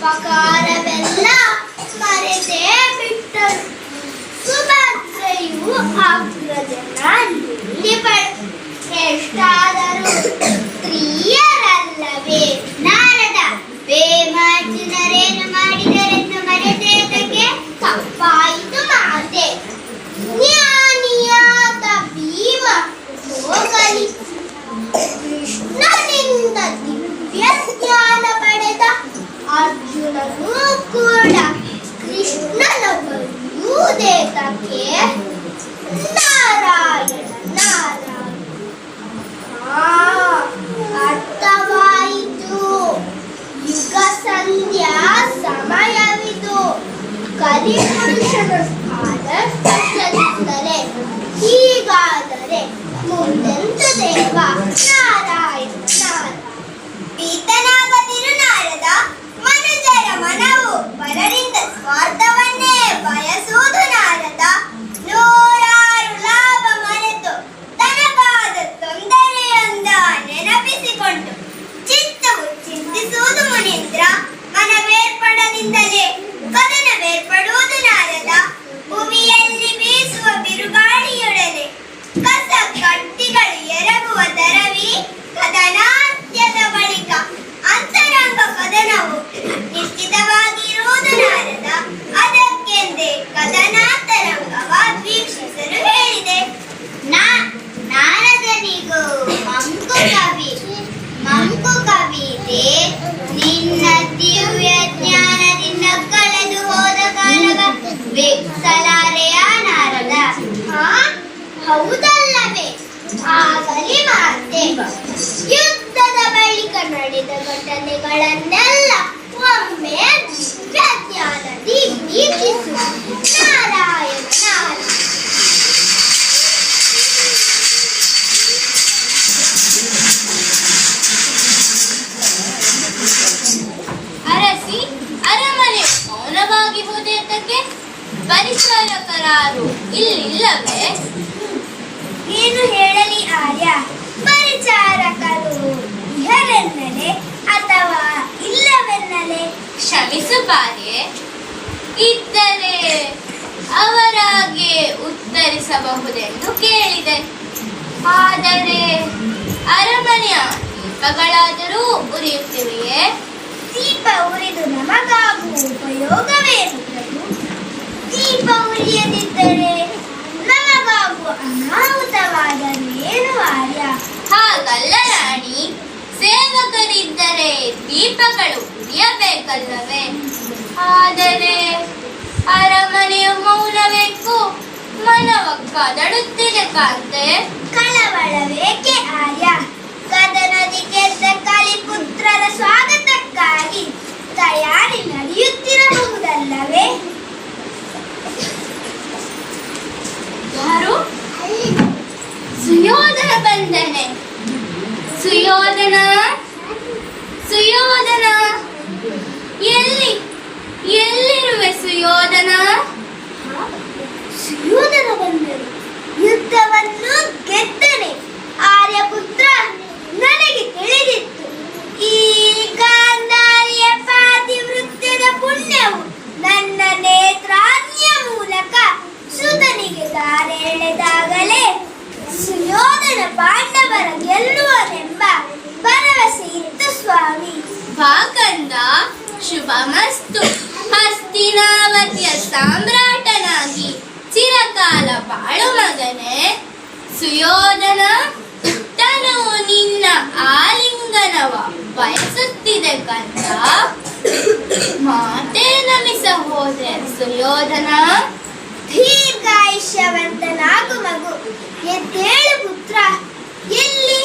ಉಪಕಾರವೆಲ್ಲ ಮರೆತೇ ಬಿಟ್ಟರು ಸುಭದ್ರೆಯು ಅಗ್ರಜನ ಎಷ್ಟಾದರೂ ಸ್ತ್ರೀಯ ಅದೇ ಮನುಷ್ಯನ ಸ್ಥಾನ ಪ್ರಶ್ನಿಸಿದರೆ ಹೀಗಾದರೆ ಮುಂದೆಂತ ದೇವ ನಾರಾಯಣ ನಾರಾಯಣ ನಾರದ ಮನುಜರ ಮನವು ಪರರಿಂದ ಸ್ವಾರ್ಥವನ್ನೇ ಬಯಸ ಪ್ರತಿಭಾಗೆ ಇದ್ದರೆ ಅವರಾಗೆ ಉತ್ತರಿಸಬಹುದೆಂದು ಕೇಳಿದೆ. ಆದರೆ ಅರಮನೆಯ ದೀಪಗಳಾದರೂ ಉರಿಯುತ್ತಿವೆಯೇ? ದೀಪ ಉರಿದು ನಮಗಾಗುವ ಉಪಯೋಗವೇ ದೀಪ ಉರಿಯದಿದ್ದರೆ ನಮಗಾಗುವ ಅನಾಹುತವಾದರೇನು ಆರ್ಯ? ಹಾಗಲ್ಲ ರಾಣಿ. ಸೇವಕರಿದ್ದರೆ ದೀಪಗಳು ಉರಿಯಬೇಕಲ್ಲವೇ? ಆದರೆ ಅರಮನೆಯ ಮೌನವೇಕು ಮನವಕ್ಕಾದಡುತ್ತಿದೆ ಕಾಂತೆ ಕಳವಳವೇಕೆ ಆಯ ಕದನದಿ ಕದನದಿಕೇಂದ್ರಕ್ಕಾಗಿ ಪುತ್ರರ ಸ್ವಾಗತಕ್ಕಾಗಿ ತಯಾರಿ ನಡೆಯುತ್ತಿರಬಹುದಲ್ಲವೇ? ಯಾರು? ಸುಯೋಧನ ಬಂದನೆ ಸುಯೋಧನ? ಸುಯೋಧನ? ಎಲ್ಲಿ? ಸುಯೋಧನ? ಸುಯೋಧನ ಬಂದರು ಯುದ್ಧವನ್ನು ಗೆದ್ದನೆ. ಆರ್ಯಪುತ್ರ ನನಗೆ ತಿಳಿದಿತ್ತು. ಈ ಕಾಂಧಾರಿಯ ಪಾತಿವೃತ್ಯದ ಪುಣ್ಯವು ನನ್ನ ನೇತ್ರಾನ್ಯ ಮೂಲಕ ಸುತನಿಗೆ ದಾರೆ ಎಳೆದಾಗಲೇ ಸುಯೋಧನ ಪಾಂಡವರ ಗೆಲ್ಲುವನೆಂಬ ಭರವಸೆ ಇತ್ತು ಸ್ವಾಮಿ. ಭಾಗಂದ ಶುಭಮಸ್ತು. ಹಸ್ತಿನಾವತಿಯ ಸಾಮ್ರಾಟನಾಗಿ ಚಿರಕಾಲ ಬಾಳು ಮಗನೇ ಸುಯೋಧನ ತನು ನಿನ್ನ ಆಲಿಂಗನವ ಬಯಸುತ್ತಿದೆ ಕಂದ. ಮಾತೇ ನಮಿಸ ಹೋದೆ ಸುಯೋಧನ. ದೀರ್ಘಾಯುಷ್ಯವಂತನಾಗು ಮಗು. ಎದ್ದೇಳು ಪುತ್ರ. ಎಲ್ಲಿ?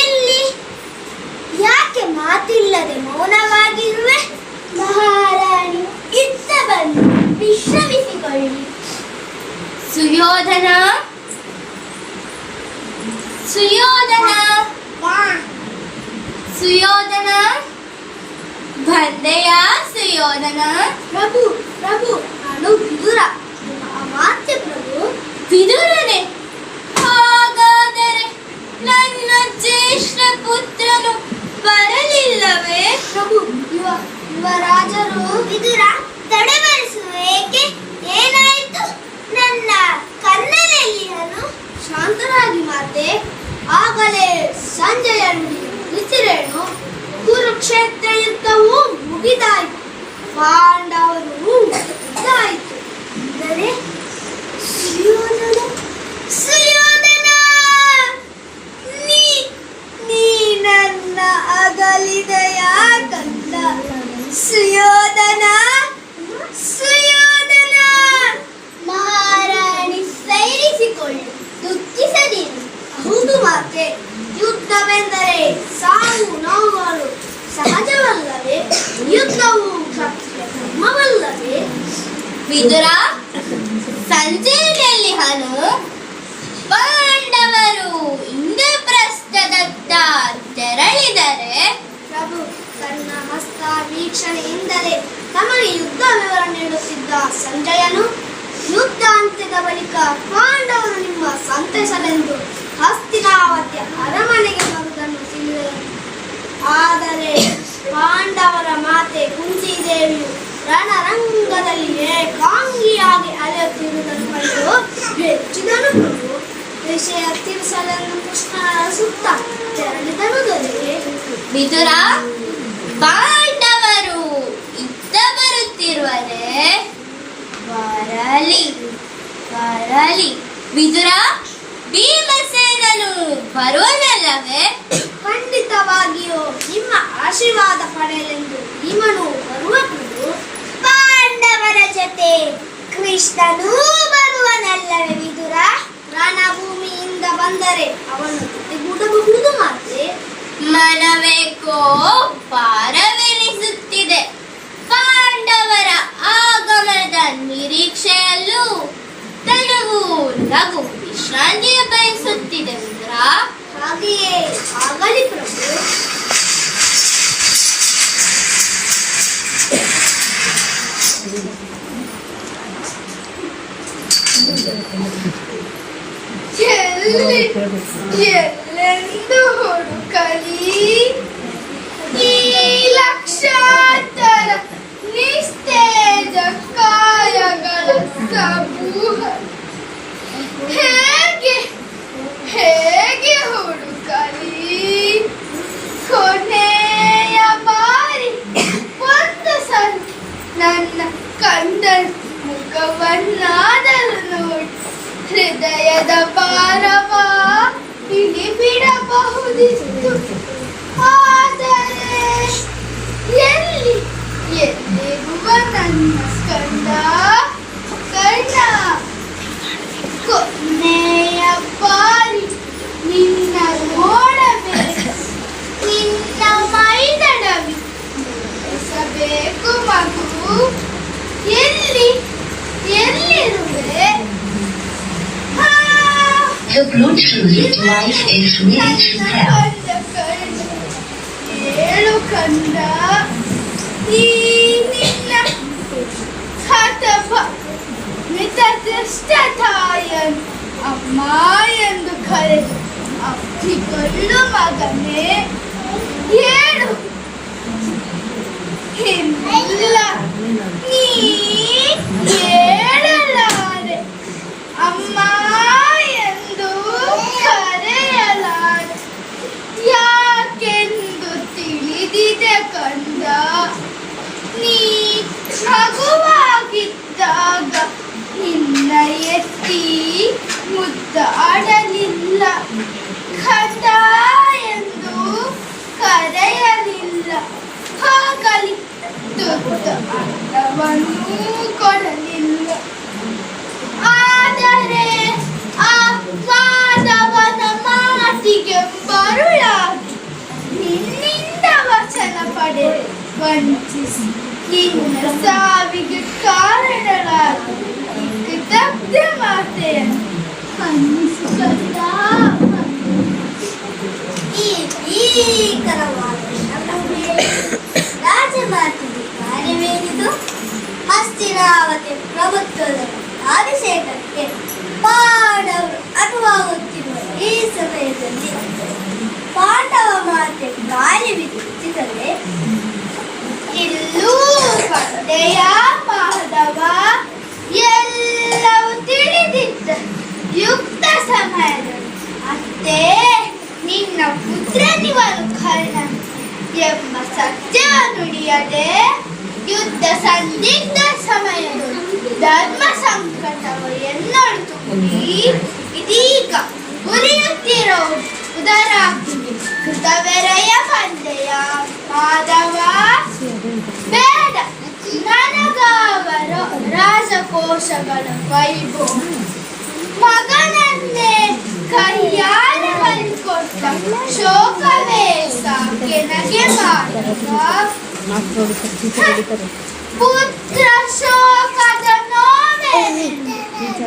ಎಲ್ಲಿ? ಯಾಕೆ ಮಾತಿಲ್ಲದೆ ಮೌನವಾಗಿರುವೆ? ಮಹಾರಾಣಿ ಇತ್ತ ಬಂದು ವಿಶ್ರಮಿಸಿಕೊಳ್ಳಿ ಸುಯೋಧನ ಸುಯೋಧನ ಸುಯೋಧನ ಬಂದೆಯ ಸುಯೋಧನ ಪ್ರಭು ಪ್ರಭು ನಾನು ವಿದುರ ನಿಮ್ಮ ಅಮಾತ್ಯ ಪ್ರಭು ವಿದುರನೆ ಹಾಗಾದರೆ ನನ್ನ ಜ್ಯೇಷ್ಠ ಪುತ್ರನು ಬರಲಿಲ್ಲವೇ ಪ್ರಭು ಯುವ ಯುವರಾಜರು ವಿದುರ ತಡೆಬರಿಸುವೇಕೆ ಏನಾಯಿತು? ನನ್ನ ಕನ್ನನೆಲ್ಲಿಹನು ಶಾಂತರಾಗಿ ಮಾತೆ. ಆಗಲೇ ಸಂಜೆಯಲ್ಲಿ ನಿಸಿರೇನು ಕುರುಕ್ಷೇತ್ರ ಯುದ್ಧವು ಮುಗಿದಾಯಿತು ಪಾಂಡವರು ಗೆದ್ದಾಯಿತು ಅಂದರೆ ಸುಯೋಧನ ಸುಯೋಧನ ನೀ ನೀ ನನ್ನ ಅಗಲಿದೆಯ ಕಂದ ಸುಯೋಧನ ಸುಯೋಧನ ಮಹಾರಾಣಿ ಸೈರಿಸಿಕೊಳ್ಳಿ ದುಃಖಿಸದಿರಿ ಮಾತೆ ಯುದ್ಧವೆಂದರೆ ಸಾವು ನೋವುಗಳು ಸಹಜವಲ್ಲವೇ ಯುದ್ಧವು ಧರ್ಮವಲ್ಲವೇ ವಿದುರ, ಸಂಜೆಯಲ್ಲಿ ಹನು ಪಾಂಡವರು ಇಂದ್ರಪ್ರಸ್ಥದತ್ತ ತೆರಳಿದರೆ. ಪ್ರಭು, ತನ್ನ ಹಸ್ತ ವೀಕ್ಷಣೆಯಿಂದಲೇ ತಮಗೆ ಯುದ್ಧ ವಿವರ ನೀಡುತ್ತಿದ್ದ ಸಂಜಯನು ಯುದ್ಧ ಅಂತ್ಯದ ಬಳಿಕ ಪಾಂಡವರು ನಿಮ್ಮ ಸಂತೈಸಲೆಂದು ಆದರೆ ಪಾಂಡವರ ಮಾತೆ ಕುಂತಿದೇವಿಯು ರಣರಂಗದಲ್ಲಿ ಏಕಾಂಗಿಯಾಗಿ ಅಲೆಯುತ್ತಿರುವುದನ್ನು ಕಂಡು ಹೆಚ್ಚಿದನು ಪ್ರಭು ವಿಷಯ ತಿಳಿಸಲನ್ನು ಕೃಷ್ಣ ಸುತ್ತ ತೆರಳಿದನು ದೊರೆಗೆ ವಿದುರ ಪಾಂಡವರು ಇದ್ದ ಬರುತ್ತಿರುವರೆ. ಬರಲಿ ಬರಲಿ. ವಿದುರ ಭೀಮಸೇನನು ಬರುವನಲ್ಲವೇ ಖಂಡಿತವಾಗಿಯೂ ನಿಮ್ಮ ಆಶೀರ್ವಾದ ಪಡೆಯಲೆಂದು ಭೀಮನು ಬರುವ ಪಾಂಡವರ ಜೊತೆ ಕೃಷ್ಣನೂ ಬರುವನಲ್ಲವೇ ವಿದುರ? ರಣಭೂಮಿಯಿಂದ ಬಂದರೆ ಅವನು ಜೊತೆಗೂಡಬಹುದು ಮಾತ್ರ ಮನವೇಕೋ ಪಾರವೆನಿಸುತ್ತಿದೆ ಪಾಂಡವರ ಆಗಮನದ ನಿರೀಕ್ಷೆಯಲ್ಲೂ ತನಗೂ ಲಘು ವಿಶ್ರಾಂತಿಯ ಬಯಸುತ್ತಿದೆ ವಿದುರ ಹಾಗೆಯೇ ಆಗಲಿ ಪ್ರಭು ಎಲ್ಲಿ ಹೃದಯದ ಭಾರವ ಇಳಿ ಬಿಡಬಹುದಿತ್ತು ಆದರೆ ಎಲ್ಲಿ ಎಲ್ಲಿರುವ ನನ್ನ ಕಂದ ಕಣ್ಣ ಕೊನೆಯ ಬಾರಿ ನಿನ್ನ ನೋಡಬೇಕು, ನಿನ್ನ ಮೈದಡವಿ ಎಸಬೇಕು ಮಗು. ಎಲ್ಲಿ The Bluetooth device is ready to pair. ಕಂದ ಕಂದ ಏಳು ಕಂದ ಈ ನಿನ್ನ ಹತಭ ಮಿತದೃಷ್ಟ ತಾಯನ್ ಅಮ್ಮ ಎಂದು ಕರೆದು ಅಪ್ಪಿಕೊಳ್ಳು ಮಗನೇ ಏಳು ಇಲ್ಲ ನೀ ಮಗುವಾಗಿದ್ದಾಗ ನಿನ್ನ ಎತ್ತಿ ಮುದ್ದಾಡಲಿಲ್ಲ. ಕಂದ ಎಂದು ಕರೆಯಲಿಲ್ಲ. ಹಾಗಲಿ, ದೊಡ್ಡ ಅನ್ನವನ್ನೂ ಕೊಡಲಿಲ್ಲ. ಆದರೆ ಆ ಮಾಧವನ ಮಾತಿಗೆ ಬರುಳಾಗಿ ನಿನ್ನಿಂದ ವಚನ ಪಡೆದು ವಂಚಿಸಿ. ನಿನ್ನ ಸಾವಿಗೆ ಈ ದಗ್ಧ ಮಾತೆಯನ್ನು ಮನ್ನಿಸಿಕೊಂಡ ಈ ಭೀಕರವಾದ ಶಬ್ದವೇ ಕಾರ್ಯವೇನಿದು? ಹಸ್ತಿನಾವತಿ ಪ್ರಭುತ್ವದ ಅಭಿಷೇಕಕ್ಕೆ ಪಾಂಡವರು ಅನುವಾಗುತ್ತಿರುವ ಈ ಸಮಯದಲ್ಲಿ ಪಾಂಡವ ಮಾತೆ ಗಾಳಿ ಬಿದ್ದರೆ ಇಲ್ಲೂ ಪಂಡೆಯ ಮಾಧವ ಎಲ್ಲವೂ ತಿಳಿದಿದ್ದ ಯುಕ್ತ ಸಮಯದಲ್ಲಿ. ಅತ್ತೆ, ನಿನ್ನ ಪುತ್ರನಿವನು ಕರ್ಣ ಎಂಬ ಸತ್ಯ ನುಡಿಯದೆ ಯುದ್ಧ ಸಂದಿಗ್ಧ ಸಮಯದಲ್ಲಿ ಧರ್ಮ ಸಂಕಟವು ಎನ್ನೊಳಿತುಂಬಿ ಇದೀಗ ಉರಿಯುತ್ತಿರೋ ಉದರ ಕೃತವೆರೆಯ ಪಂದೆಯ ಮಾಧವ ಬೇಡ ನನಗಾವರ ರಾಜಕೋಶಗಳ ವೈಭವ ಮಗನನ್ನೇ ಕೈಯಾರೆ ಬಲಿಕೊಟ್ಟ ಶೋಕವೇ ಸಾಕೆನಗೆ ಮಾಡಿದ ಪುತ್ರ ಶೋಕದ ನೋವೇ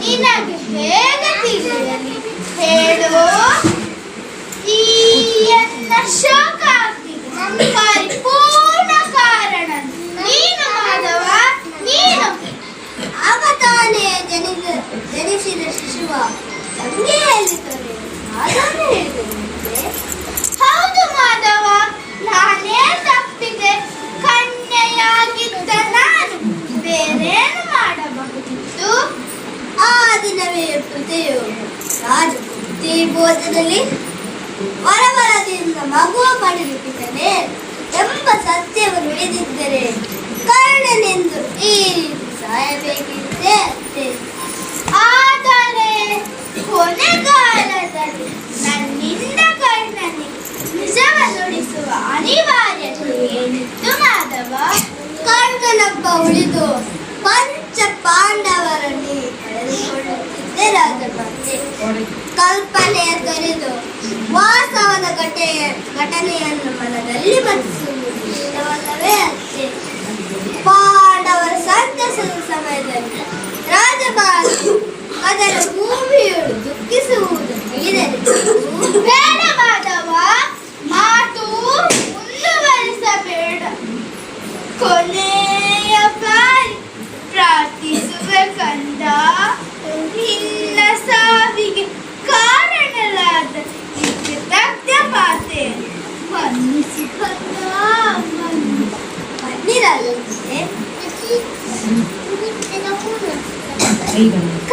ನಿನಗೆ ಹೇಗೆ ತಿಳಿಯಲಿ ಹೇಳು ಈ ಎನ್ನ ಶೋಕ ಆಗ್ತಿದೆ ರಾಜಕುಮಾರಿ ಭೋಜನದಲ್ಲಿ ವರವರದಿಂದ ಮಗುವ ಪಡೆಯುತ್ತಿದ್ದಾನೆ ಎಂಬ ಸತ್ಯವನ್ನು ಹಿಡಿದಿದ್ದರೆ ಕರ್ಣನೆಂದು ಈ ರೀತಿ ಸಾಯಬೇಕಿದ್ದೆ ಆದರೆ ಕೊನೆಗಾಲದಲ್ಲಿ ನನ್ನಿಂದ ಕರ್ಣನಿಗೆ ನಿಜವ ನುಡಿಸುವ ಅನಿವಾರ್ಯತೆ ಏನಿತ್ತು ಮಾಧವ? ಕರ್ಣನೊಬ್ಬ ಉಳಿದು ಪಂಚ ಪಾಂಡವರಲ್ಲಿ ಕಳೆದುಕೊಳ್ಳುತ್ತಿದ್ದೆ ರಾಜಮಾತೆ ಕಲ್ಪನೆಯ ತೊರೆದು ವಾಸವದ ಘಟೆಯ ಘಟನೆಯನ್ನು ಮನದಲ್ಲಿ ಮನಸ್ಸುವುದು ಅಷ್ಟೇ. ಪಾಂಡವರ ಸಂತಸದ ಸಮಯದಲ್ಲಿ ರಾಜಭಾಗ ಅದರ ಭೂಮಿಯು ದುಃಖಿಸುವುದು ಬೇಡ ಮಾಧವ ಮಾತು ಮುಂದುವರಿಸಬೇಡ ಕೊನೆಯ ಬಾರಿ ಪ್ರಾರ್ಥಿಸುವೆ ಕಂದ ನಿನ್ನ ಸಾವಿಗೆ ಕಾರಣರಾದ ಈ ಕೃತಜ್ಞ ಮಾತೆ ಮನ್ನಿಸಿ ಕಂದ ಮನ್ನಿಸಿ. ಬನ್ನಿರಾಜಂತೆ ಕಂದ